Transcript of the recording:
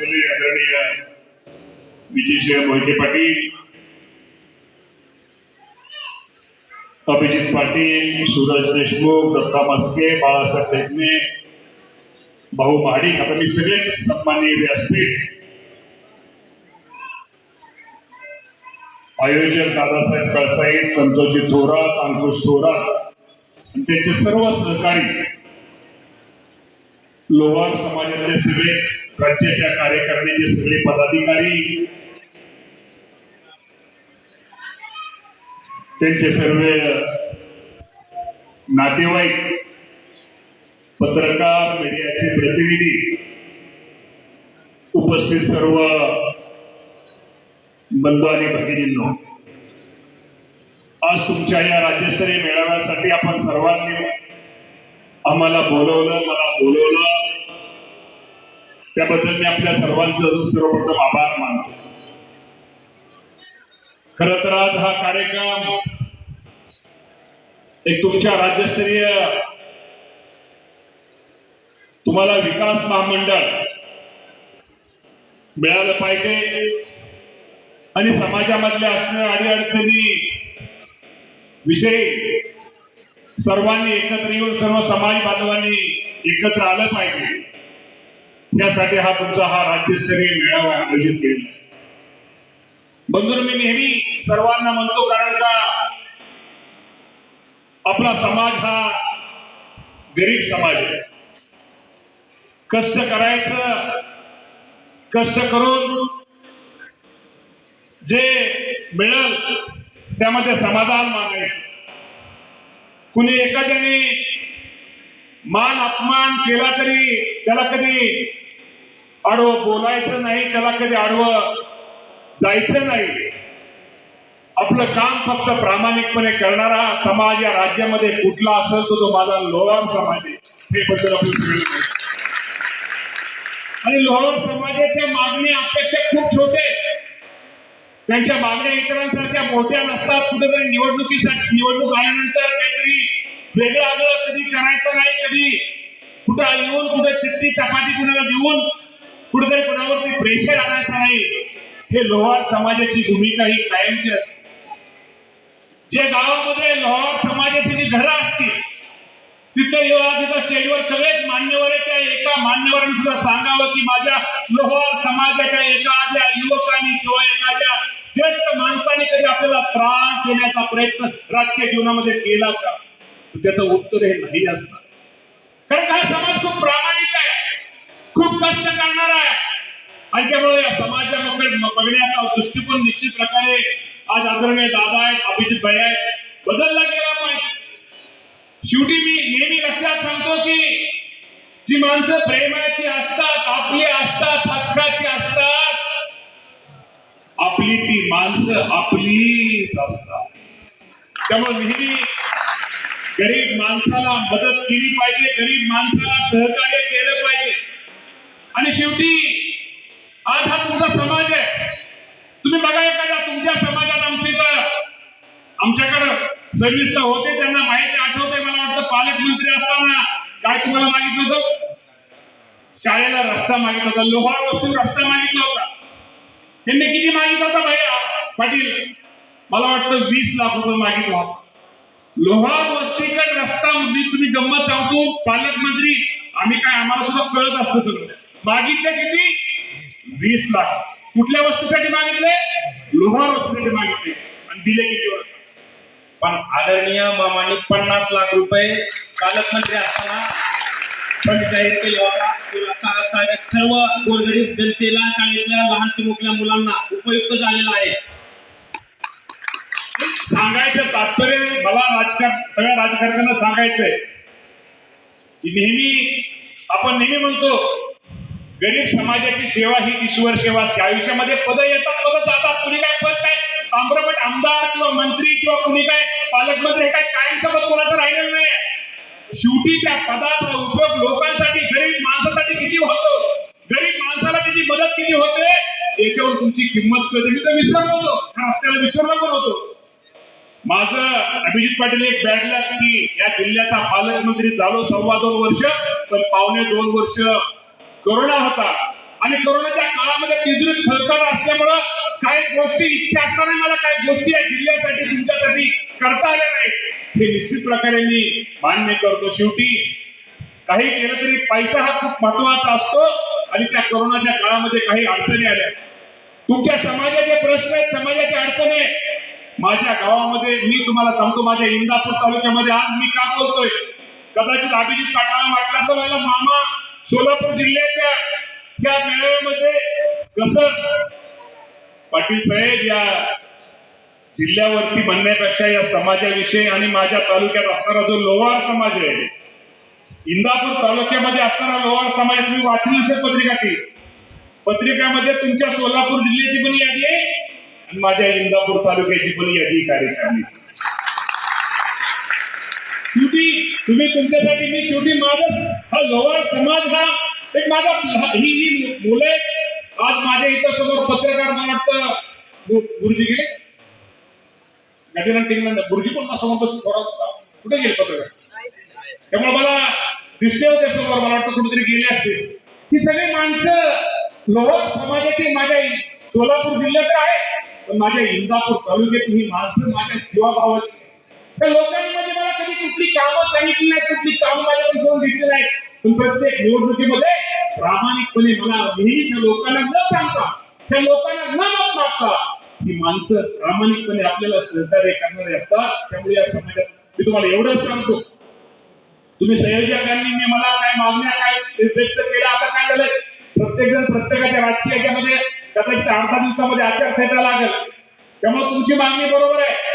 असलेले आदरणीय विजयशिव मोहिते पाटील अभिजित पाटील सूरज देशमुख दत्ता मस्के बाळासाहेब टेकणे भाऊ महाडिक आता मी सगळेच सन्माननीय व्यासपीठ आयोजक दादासाहेब कळसाईत संतोषजी थोरात अंकुश थोरात आणि त्यांचे सर्व सहकारी लोहार समाजातले सगळेच राज्याच्या कार्यकारिणीचे सगळे पदाधिकारी त्यांचे सर्व नातेवाईक पत्रकार मीडियाचे प्रतिनिधी उपस्थित सर्व बंधू आणि भगिनींनो आज तुमच्या या राज्यस्तरीय मेळाव्यासाठी आपण सर्वांनी आम्हाला बोलवलं मला बोलवलं. त्याबद्दल मी आपल्या सर्वांचं सर्वप्रथम आभार मानतो. खर तर आज हा कार्यक्रम एक तुमच्या राज्यस्तरीय तुम्हाला विकास महामंडळ मिळालं पाहिजे आणि समाजामधल्या असणाऱ्या अडीअडचणी विषयी सर्वांनी एकत्र येऊन सर्व समाज बांधवांनी एकत्र आलं पाहिजे. यासाठी हा तुमचा हा राज्यस्तरीय मेळावा आयोजित केलेला आहे. मी नेहमी सर्वांना म्हणतो कारण का आपला समाज हा गरीब समाज आहे. कष्ट करायचं कष्ट करून जे मिळेल त्यामध्ये समाधान मानायचं कुणी एखाद्याने मान अपमान केला तरी त्याला कधी आडवं बोलायचं नाही त्याला कधी आडवं जायचं नाही. आपलं काम फक्त प्रामाणिकपणे करणारा समाज या राज्यामध्ये कुठला असेल तो तो माझा लोहार समाज आहे. हे बद्दल आपण आणि लोहार समाजाच्या मागणी अपेक्षा खूप छोटे आहेत. त्यांच्या मागण्या इतरांसारख्या मोठ्या नसतात. कुठेतरी निवडणुकीसाठी निवडणूक आल्यानंतर काहीतरी वेगळं आगळं कधी करायचं नाही कधी कुठं येऊन कुठं चिठ्ठी चपाती कुणाला देऊन कुठेतरी कुणावरती प्रेशर आणायचं नाही. हे लोहार समाजाची भूमिका ही कायमची असते. जे गावामध्ये लोहार समाजाची जी घरं असतील तिथं येऊन तिथं स्टेजवर सगळेच मान्यवर आहेत. त्या एका मान्यवरांनी सुद्धा सांगावं की माझ्या लोहार समाजाच्या एका आपल्या युवक कधी आपल्याला त्रास देण्याचा प्रयत्न राजकीय जीवनामध्ये केला का त्याचं उत्तर हे नाही असणार. कारण हा समाज खूप प्रामाणिक आहे खूप कष्ट करणार आहे. आणि त्यामुळे या समाजामध्ये बघण्याचा दृष्टिकोन निश्चित प्रकारे आज आदरणीय दादा आहेत अभिजित भाई आहेत बदलला गेला पाहिजे. शेवटी मी नेहमी लक्षात सांगतो की जी माणसं प्रेमाची असतात आपली असतात हक्काची असतात आपली ती माणसं आपलीच असतात. त्यामुळे नेहमी गरीब माणसाला मदत केली पाहिजे गरीब माणसाला सहकार्य केलं पाहिजे. आणि शेवटी आज हा तुमचा समाज आहे. तुम्ही बघा एखादा तुमच्या समाजात आमच्या तर आमच्याकडं सविस्तर होते त्यांना माहिती आठवते मला वाटतं पालकमंत्री असताना काय तुम्हाला मागितलं होतं? शाळेला रस्ता मागितला होता लोहार वस्तू रस्ता मागितला होता. त्यांनी किती मागितला होता भैया पाटील मला वाटतं वीस लाख रुपये मागितला होता. लोहार वस्तीकडे रस्ता म्हणजे तुम्ही गंमत सांगतो पालकमंत्री आम्ही काय आम्हाला सुद्धा कळत असतं सगळं. मागितलं किती? वीस लाख. कुठल्या वस्तूसाठी मागितले? लोहार वस्तूसाठी मागितले. आणि दिले किती वर्ष? पण आदरणीय मामाने पन्नास लाख रुपये पालकमंत्री असताना पण जाहीर केला होता तो सर्व गोरगरीब जनतेला शाळेतल्या लहान चिमुकल्या मुलांना उपयुक्त झालेला आहे. सांगायचं तात्पर्य मला राजकारण सगळ्या राजकारण्यांना सांगायचंय. की नेहमी आपण नेहमी म्हणतो गरीब समाजाची सेवा हीच ईश्वर सेवा असते. आयुष्यामध्ये पद येतात पद जातात. कुणी काय पद काय? ताम्रपट आमदार किंवा मंत्री किंवा कुणी काय? पालकमंत्री हे काय? कायमचं पद कोणाचं राहिलेलं नाही शेवटी त्या पदाचा उपयोग लोकांसाठी गरीब माणसासाठी किती होतो गरीब माणसाला त्याची मदत किती होते याच्यावर तुमची किंमत कळते. मी तर विसरलो होतो हा रस्त्याला विसरलो पण होतो माझं अभिजित पाटील एक बॅगला की या जिल्ह्याचा पालकमंत्री झालो सव्वा दोन वर्ष पण पावणे दोन वर्ष कोरोना होता. आणि कोरोनाच्या काळामध्ये तिजोरीत खळखळ असल्यामुळं काही गोष्टी इच्छा असताना मला काही गोष्टी या जिल्ह्यासाठी तुमच्यासाठी करता आल्या नाही हे निश्चित प्रकारे मी मान्य करतो. शेवटी काही केलं तरी पैसा हा खूप महत्त्वाचा असतो आणि त्या करोनाच्या काळामध्ये काही अडचणी आल्या. तुमच्या समाजाचे प्रश्न आहेत समाजाच्या अडचणी आहेत माझ्या गावामध्ये मी तुम्हाला सांगतो माझ्या इंदापूर तालुक्यामध्ये आज मी का बोलतोय? कदाचित अभिजित पाटलाला वाटलं असं मला मामा सोलापूर जिल्ह्याच्या त्या मेळाव्यामध्ये कसं पाटील साहेब या जिल्ह्यावरती बनण्यापेक्षा या समाजाविषयी आणि माझ्या तालुक्यात असणारा जो लोहार समाज आहे इंदापूर तालुक्यामध्ये असणारा लोहार समाज मी वाचली असेल पत्रिका ती. पत्रिकामध्ये तुमच्या सोलापूर जिल्ह्याची पण यादी आहे आणि माझ्या इंदापूर तालुक्याची पण यादी कार्यक्रम शेवटी तुम्ही तुमच्यासाठी मी शेवटी माझा हा लोहार समाज हा एक माझा ही ही मुलं आहेत आज माझ्या इथं समोर पत्रकार मला वाटतं गुरुजी गेले गजानन टिंगनंद गुरुजी पण समोर बस थोडा कुठे गेले पत्रकार? त्यामुळे मला दिसले होते समोर. मला वाटतं कुठेतरी गेले असतील. ही सगळी माणसं लोहार समाजाची माझ्या सोलापूर जिल्ह्यात आहे पण माझ्या इंदापूर तालुक्यात ही माणसं माझ्या जीवाभावाची. त्या लोकांनी म्हणजे मला कधी कुठली कामं सांगितली नाही कुठली कामं माझ्याकडे करून घेतली नाही पण प्रत्येक निवडणुकीमध्ये प्रामाणिकपणे मला नेहमीच्या लोकांना न सांगता त्या लोकांना न मत मागता ही माणसं प्रामाणिकपणे आपल्याला सहकार्य करणारे असतात. त्यामुळे या समाजात मी तुम्हाला एवढंच सांगतो. तुम्ही संयोजकांनी मी मला काय मागण्या काय व्यक्त केल्या आता काय झालंय? प्रत्येक जण प्रत्येकाच्या राजकीय याच्यामध्ये कदाचित अर्धा दिवसामध्ये आचारसंहिता लागेल. त्यामुळे तुमची मागणी बरोबर आहे.